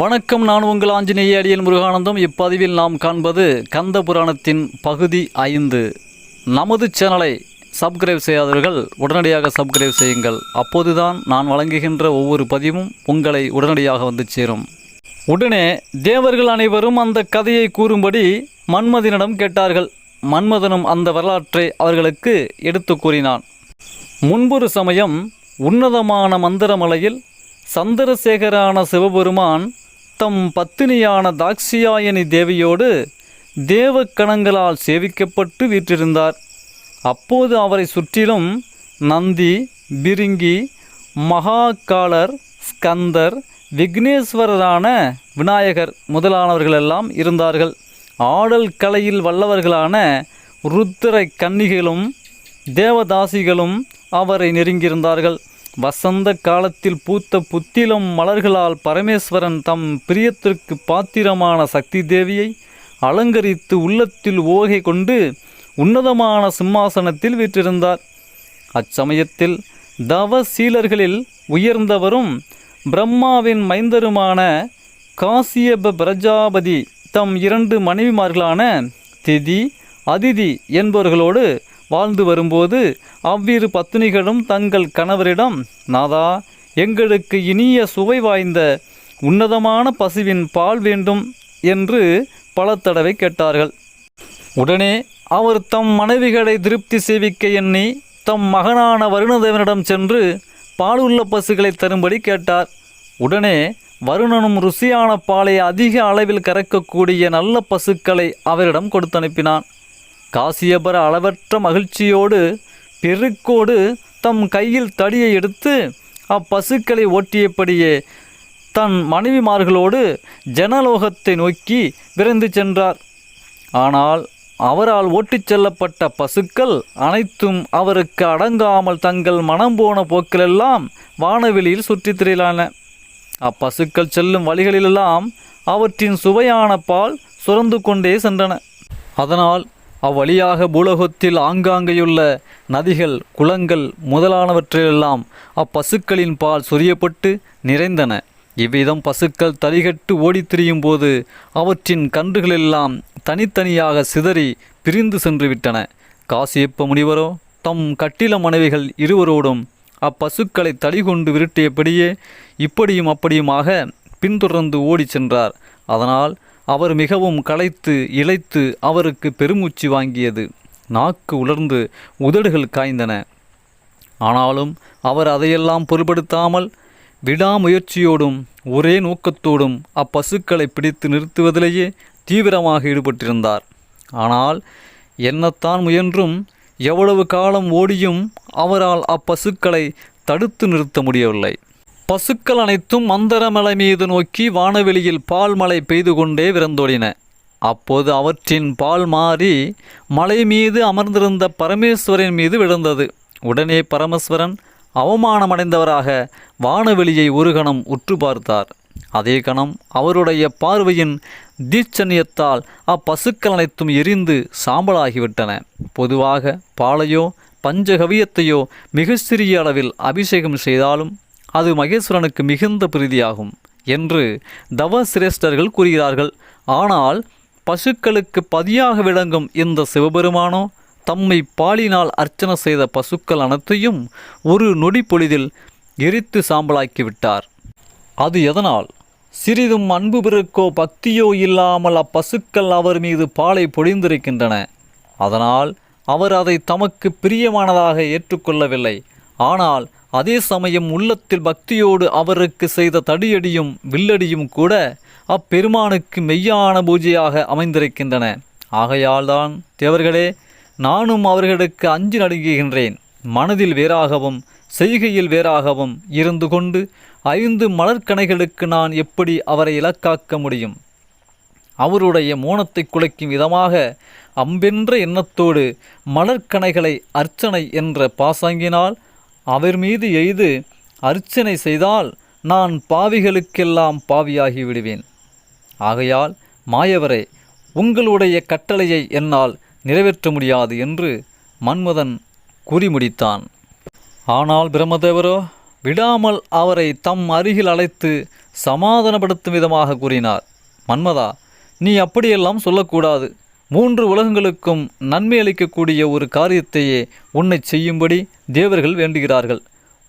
வணக்கம் நான் உங்கள் ஆஞ்சநேய அடியல் முருகானந்தம். இப்பதிவில் நாம் காண்பது கந்த புராணத்தின் பகுதி ஐந்து. நமது சேனலை சப்ஸ்கிரைப் செய்யாதவர்கள் உடனடியாக சப்ஸ்கிரைப் செய்யுங்கள். அப்போதுதான் நான் வழங்குகின்ற ஒவ்வொரு பதிவும் உங்களை உடனடியாக வந்து சேரும். உடனே தேவர்கள் அனைவரும் அந்த கதையை கூறும்படி மன்மதனிடம் கேட்டார்கள். மன்மதனும் அந்த வரலாற்றை அவர்களுக்கு எடுத்து கூறினான். முன்பொரு சமயம் உன்னதமான மந்திரமலையில் சந்திரசேகரான சிவபெருமான் தம் பத்தினியான தாக்ஷியாயனி தேவியோடு தேவக்கணங்களால் சேவிக்கப்பட்டு வீற்றிருந்தார். அப்போது அவரை சுற்றிலும் நந்தி பிரிங்கி மகாகாலர் ஸ்கந்தர் விக்னேஸ்வரரான விநாயகர் முதலானவர்களெல்லாம் இருந்தார்கள். ஆடல் கலையில் வல்லவர்களான ருத்திர கன்னிகளும் தேவதாசிகளும் அவரை நெருங்கியிருந்தார்கள். வசந்த காலத்தில் பூத்த புத்திலம் மலர்களால் பரமேஸ்வரன் தம் பிரியத்திற்கு பாத்திரமான சக்தி தேவியை அலங்கரித்து உள்ளத்தில் ஓகை கொண்டு உன்னதமான சிம்மாசனத்தில் வீற்றிருந்தார். அச்சமயத்தில் தவசீலர்களில் உயர்ந்தவரும் பிரம்மாவின் மைந்தருமான காசியப பிரஜாபதி தம் இரண்டு மனைவிமார்களான திதி அதிதி என்பவர்களோடு வாழ்ந்து வரும்போது அவ்விரு பத்தினிகளும் தங்கள் கணவரிடம் நாதா எங்களுக்கு இனிய சுவை வாய்ந்த உன்னதமான பசுவின் பால் வேண்டும் என்று பல தடவை கேட்டார்கள். உடனே அவர் தம் மனைவிகளை திருப்தி செய்விக்க எண்ணி தம் மகனான வருணதேவனிடம் சென்று பாலுள்ள பசுகளை தரும்படி கேட்டார். உடனே வருணனும் ருசியான பாலை அதிக அளவில் கறக்கக்கூடிய நல்ல பசுக்களை அவரிடம் கொடுத்து அனுப்பினான் காசியபர அளவற்ற மகிழ்ச்சியோடு பெருக்கோடு தம் கையில் தடியை எடுத்து அப்பசுக்களை ஓட்டியபடியே தன் மனைவிமார்களோடு ஜனலோகத்தை நோக்கி விரைந்து சென்றார். ஆனால் அவரால் ஓட்டிச் செல்லப்பட்ட பசுக்கள் அனைத்தும் அவருக்கு அடங்காமல் தங்கள் மனம் போன போக்கிலெல்லாம் வானவெளியில் சுற்றித் திரையிலான. அப்பசுக்கள் செல்லும் வழிகளிலெல்லாம் அவற்றின் சுவையான பால் சுரந்து கொண்டே சென்றன. அதனால் அவ்வழியாக பூலோகத்தில் ஆங்காங்கேயுள்ள நதிகள் குளங்கள் முதலானவற்றிலெல்லாம் அப்பசுக்களின் பால் சொரியப்பட்டு நிறைந்தன. இவ்விதம் பசுக்கள் தரிகட்டு ஓடித் திரியும் போது அவற்றின் கன்றுகளெல்லாம் தனித்தனியாக சிதறி பிரிந்து சென்றுவிட்டன. காசியப்ப முனிவரோ தம் கட்டில மனைவிகள் இருவரோடும் அப்பசுக்களை தடிகொண்டு விரட்டியபடியே இப்படியும் அப்படியுமாக பின்தொடர்ந்து ஓடிச் சென்றார். அதனால் அவர் மிகவும் களைத்து இழைத்து அவருக்கு பெருமூச்சு வாங்கியது. நாக்கு உலர்ந்து உதடுகள் காய்ந்தன. ஆனாலும் அவர் அதையெல்லாம் பொருட்படுத்தாமல் விடாமுயற்சியோடும் ஒரே நோக்கத்தோடும் அப்பசுக்களை பிடித்து நிறுத்துவதிலேயே தீவிரமாக ஈடுபட்டிருந்தார். ஆனால் என்னத்தான் முயன்றும் எவ்வளவு காலம் ஓடியும் அவரால் அப்பசுக்களை தடுத்து நிறுத்த முடியவில்லை. பசுக்கள் அனைத்தும் மந்தரமலை மீது நோக்கி வானவெளியில் பால் மழை பெய்து கொண்டே விரந்தோடின. அப்போது அவற்றின் பால் மாறி மலை மீது அமர்ந்திருந்த பரமேஸ்வரன் மீது விழுந்தது. உடனே பரமேஸ்வரன் அவமானமடைந்தவராக வானவெளியை ஒரு கணம் உற்று பார்த்தார். அதே கணம் அவருடைய பார்வையின் தீட்சண்யத்தால் அப்பசுக்கள் அனைத்தும் எரிந்து சாம்பலாகிவிட்டன. பொதுவாக பாலையோ பஞ்சகவியத்தையோ மிக சிறிய அளவில் அபிஷேகம் செய்தாலும் அது மகேஸ்வரனுக்கு மிகுந்த பிரீதியாகும் என்று தவ சிரேஷ்டர்கள் கூறுகிறார்கள். ஆனால் பசுக்களுக்கு பதியாக விளங்கும் இந்த சிவபெருமானோ தம்மை பாலினால் அர்ச்சனை செய்த பசுக்கள் அனைத்தையும் ஒரு நொடி பொழுதில் எரித்து சாம்பலாக்கி விட்டார். அது எதனால்? சிறிதும் அன்பு பிறக்கோ பக்தியோ இல்லாமல் அப்பசுக்கள் அவர் மீது பாலை பொழிந்திருக்கின்றன. அதனால் அவர் அதை தமக்கு பிரியமானதாக ஏற்றுக்கொள்ளவில்லை. ஆனால் அதே சமயம் உள்ளத்தில் பக்தியோடு அவருக்கு செய்த தடியடியும் வில்லடியும் கூட அப்பெருமானுக்கு மெய்யான பூஜையாக அமைந்திருக்கின்றன. ஆகையால்தான் தேவர்களே நானும் அவர்களுக்கு அஞ்சு நடுங்குகின்றேன். மனதில் வேறாகவும் செய்கையில் வேறாகவும் இருந்து கொண்டு ஐந்து மலர்கணைகளுக்கு நான் எப்படி அவரை இலக்காக்க முடியும்? அவருடைய மோனத்தை குலைக்கும் விதமாக அம்பென்ற எண்ணத்தோடு மலர்கணைகளை அர்ச்சனை என்ற பாசாங்கினால் அவர் மீது எய்து அர்ச்சனை செய்தால் நான் பாவிகளுக்கெல்லாம் பாவியாகி விடுவேன். ஆகையால் மாயவரே உங்களுடைய கட்டளையை என்னால் நிறைவேற்ற முடியாது என்று மன்மதன் கூறி முடித்தான் ஆனால் பிரம்மதேவரோ விடாமல் அவரை தம் அருகில் அழைத்து சமாதானப்படுத்தும் விதமாக கூறினார். மன்மதா நீ அப்படியெல்லாம் சொல்லக்கூடாது. மூன்று உலகங்களுக்கும் நன்மை அளிக்கக்கூடிய ஒரு காரியத்தையே உன்னை செய்யும்படி தேவர்கள் வேண்டுகிறார்கள்.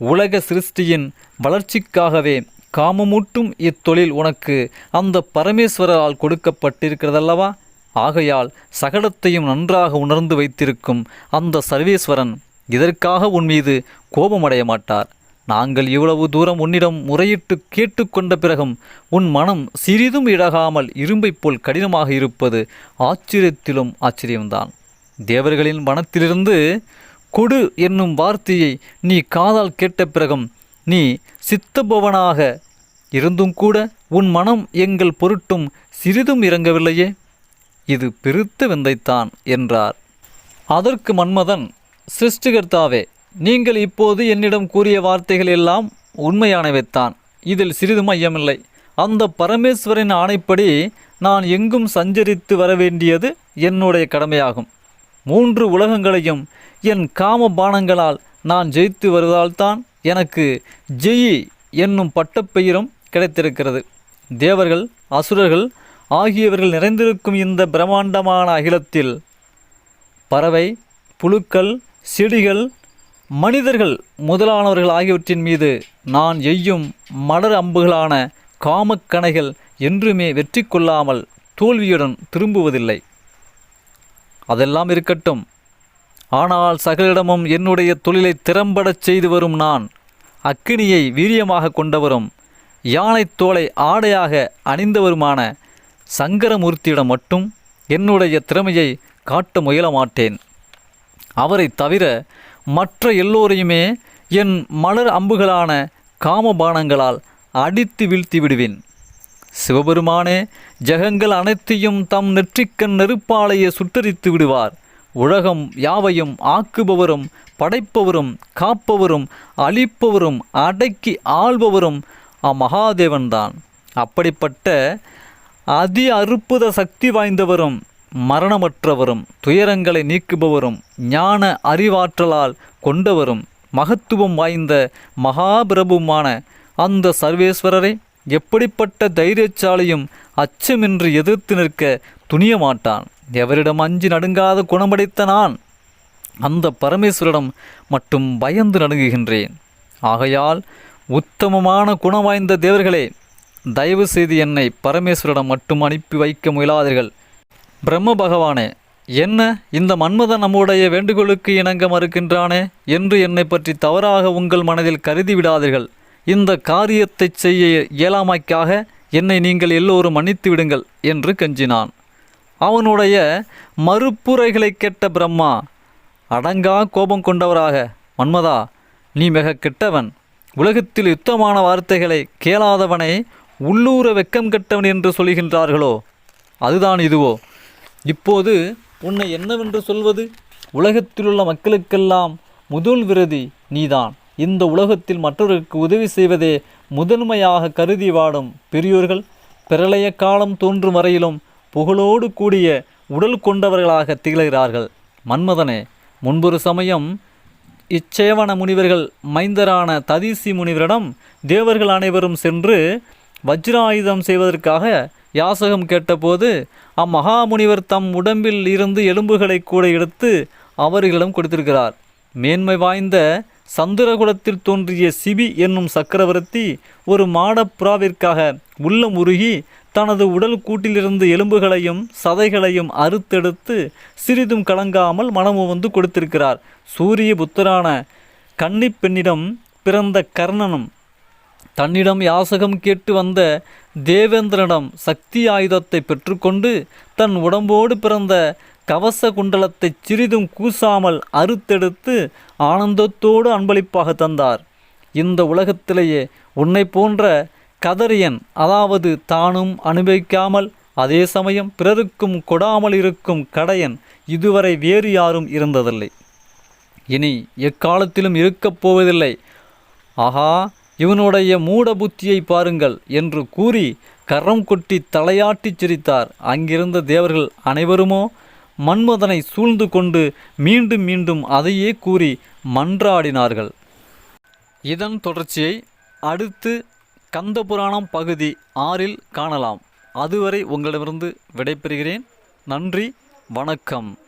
உலக சிருஷ்டியின் வளர்ச்சிக்காகவே காமமூட்டும் இத்தொழில் உனக்கு அந்த பரமேஸ்வரரால் கொடுக்கப்பட்டிருக்கிறதல்லவா? ஆகையால் சகலத்தையும் நன்றாக உணர்ந்து வைத்திருக்கும் அந்த சர்வேஸ்வரன் இதற்காக உன் மீது கோபமடைய மாட்டார் நாங்கள் இவ்வளவு தூரம் உன்னிடம் முறையிட்டு கேட்டுக்கொண்ட பிறகும் உன் மனம் சிறிதும் இழகாமல் இரும்பைப் போல் கடினமாக இருப்பது ஆச்சரியத்திலும் ஆச்சரியம்தான். தேவர்களின் வனத்திலிருந்து கொடு என்னும் வார்த்தையை நீ காதால் கேட்ட பிறகும் நீ சித்தபவனாக இருந்தும் கூட உன் மனம் எங்கள் பொருட்டும் சிறிதும் இறங்கவில்லையே? இது பெருத்த விந்தைத்தான் என்றார். அதற்கு மன்மதன் சிருஷ்டிகர்த்தாவே நீங்கள் இப்போது என்னிடம் கூறிய வார்த்தைகள் எல்லாம் உண்மையானவைத்தான். இதில் சிறிதும் ஐயமில்லை அந்த பரமேஸ்வரின் ஆணைப்படி நான் எங்கும் சஞ்சரித்து வர வேண்டியது என்னுடைய கடமையாகும். மூன்று உலகங்களையும் என் காம பானங்களால் நான் ஜெயித்து வருவதால்தான் எனக்கு ஜெயி என்னும் பட்டப்பெயரும் கிடைத்திருக்கிறது. தேவர்கள் அசுரர்கள் ஆகியவர்கள் நிறைந்திருக்கும் இந்த பிரம்மாண்டமான அகிலத்தில் பறவை புழுக்கள் செடிகள் மனிதர்கள் முதலானவர்கள் ஆகியவற்றின் மீது நான் எய்யும் மலர் அம்புகளான காமக்கணைகள் என்றுமே வெற்றி கொள்ளாமல் தோல்வியுடன் திரும்புவதில்லை. அதெல்லாம் இருக்கட்டும். ஆனால் சகலிடமும் என்னுடைய தொழிலை திறம்படச் செய்து வரும் நான் அக்கினியை வீரியமாக கொண்டவரும் யானைத் தோலை ஆடையாக அணிந்தவருமான சங்கரமூர்த்தியிடம் மட்டும் என்னுடைய திறமையை காட்ட முயல மாட்டேன். அவரை தவிர மற்ற எல்லோரையுமே என் மலர் அம்புகளான காமபானங்களால் அடித்து வீழ்த்தி விடுவேன். சிவபெருமானே ஜெகங்கள் அனைத்தையும் தம் நெற்றிக்கண் நெருப்பாலையே சுட்டரித்து விடுவார். உலகம் யாவையும் ஆக்குபவரும் படைப்பவரும் காப்பவரும் அழிப்பவரும் அடக்கி ஆள்பவரும் அம்மகாதேவன்தான். அப்படிப்பட்ட அதி அற்புத சக்தி வாய்ந்தவரும் மரணமற்றவரும் துயரங்களை நீக்குபவரும் ஞான அறிவாற்றலால் கொண்டவரும் மகத்துவம் வாய்ந்த மகாபிரபுமான அந்த சர்வேஸ்வரரை எப்படிப்பட்ட தைரியச்சாலையும் அச்சமின்றி எதிர்த்து நிற்க துணிய மாட்டான் எவரிடம் அஞ்சு நடுங்காத குணமடைத்த நான்? அந்த பரமேஸ்வரிடம் மட்டும் பயந்து நடுங்குகின்றேன். ஆகையால் உத்தமமான குணம் வாய்ந்த தேவர்களே தயவு செய்து என்னை பரமேஸ்வரிடம் மட்டும் அனுப்பி வைக்க முயலாதீர்கள். பிரம்ம பகவானே என்ன இந்த மன்மதன் நம்முடைய வேண்டுகோளுக்கு இணங்க மறுக்கின்றானே என்று என்னை பற்றி தவறாக உங்கள் மனதில் கருதி விடாதீர்கள். இந்த காரியத்தை செய்ய இயலாமைக்காக என்னை நீங்கள் எல்லோரும் மன்னித்து விடுங்கள் என்று கெஞ்சினான். அவனுடைய மறுப்புரைகளை கேட்ட பிரம்மா அடங்கா கோபம் கொண்டவராக மன்மதா நீ மிக கெட்டவன். உலகத்தில் யுத்தமான வார்த்தைகளை கேளாதவனை உள்ளூர வெக்கம் கெட்டவன் என்று சொல்கின்றார்களோ அதுதான் இதுவோ. இப்போது உன்னை என்னவென்று சொல்வது? உலகத்திலுள்ள மக்களுக்கெல்லாம் முதல் விரதி நீதான். இந்த உலகத்தில் மற்றவருக்கு உதவி செய்வதே முதன்மையாக கருதி வாடும் பெரியோர்கள். பிரளய காலம் தோன்றும் வரையிலும் புகழோடு கூடிய உடல் கொண்டவர்களாக திகழ்கிறார்கள். மன்மதனே முன்பொரு சமயம் இச்சேவன முனிவர்கள் மைந்தரான ததீசி முனிவரிடம் தேவர்கள் அனைவரும் சென்று வஜ்ராயுதம் செய்வதற்காக யாசகம் கேட்டபோது அம்மகாமுனிவர் தம் உடம்பில் இருந்து எலும்புகளை கூட எடுத்து அவர்களிடம் கொடுத்திருக்கிறார். மேன்மை வாய்ந்த சந்திரகுலத்தில் தோன்றிய சிபி என்னும் சக்கரவர்த்தி ஒரு மாடப்புறாவிற்காக உள்ளம் உருகி தனது உடல் கூட்டிலிருந்து எலும்புகளையும் சதைகளையும் அறுத்தெடுத்து சிறிதும் கலங்காமல் மனமு வந்து கொடுத்திருக்கிறார். சூரிய புத்தரான கன்னிப்பெண்ணிடம் பிறந்த கர்ணனும் தன்னிடம் யாசகம் கேட்டு வந்த தேவேந்திரனிடம் சக்தி ஆயுதத்தை பெற்றுக்கொண்டு தன் உடம்போடு பிறந்த கவச குண்டலத்தை சிறிதும் கூசாமல் அறுத்தெடுத்து ஆனந்தத்தோடு அன்பளிப்பாக தந்தார். இந்த உலகத்திலேயே உன்னை போன்ற கதரியன் அதாவது தானும் அனுபவிக்காமல் அதே சமயம் பிறருக்கும் கொடாமல் இருக்கும் கடையன் இதுவரை வேறு யாரும் இருந்ததில்லை. இனி எக்காலத்திலும் இருக்கப் போவதில்லை. ஆஹா இவனுடைய மூட புத்தியை பாருங்கள் என்று கூறி கரம் கொட்டி தலையாட்டிச் சிரித்தார். அங்கிருந்த தேவர்கள் அனைவருமோ? மன்மதனை சூழ்ந்து கொண்டு மீண்டும் மீண்டும் அதையே கூறி மன்றாடினார்கள். இதன் தொடர்ச்சியை அடுத்து கந்த புராணம் பகுதி ஆறில் காணலாம். அதுவரை உங்களிடமிருந்து விடைபெறுகிறேன். நன்றி வணக்கம்.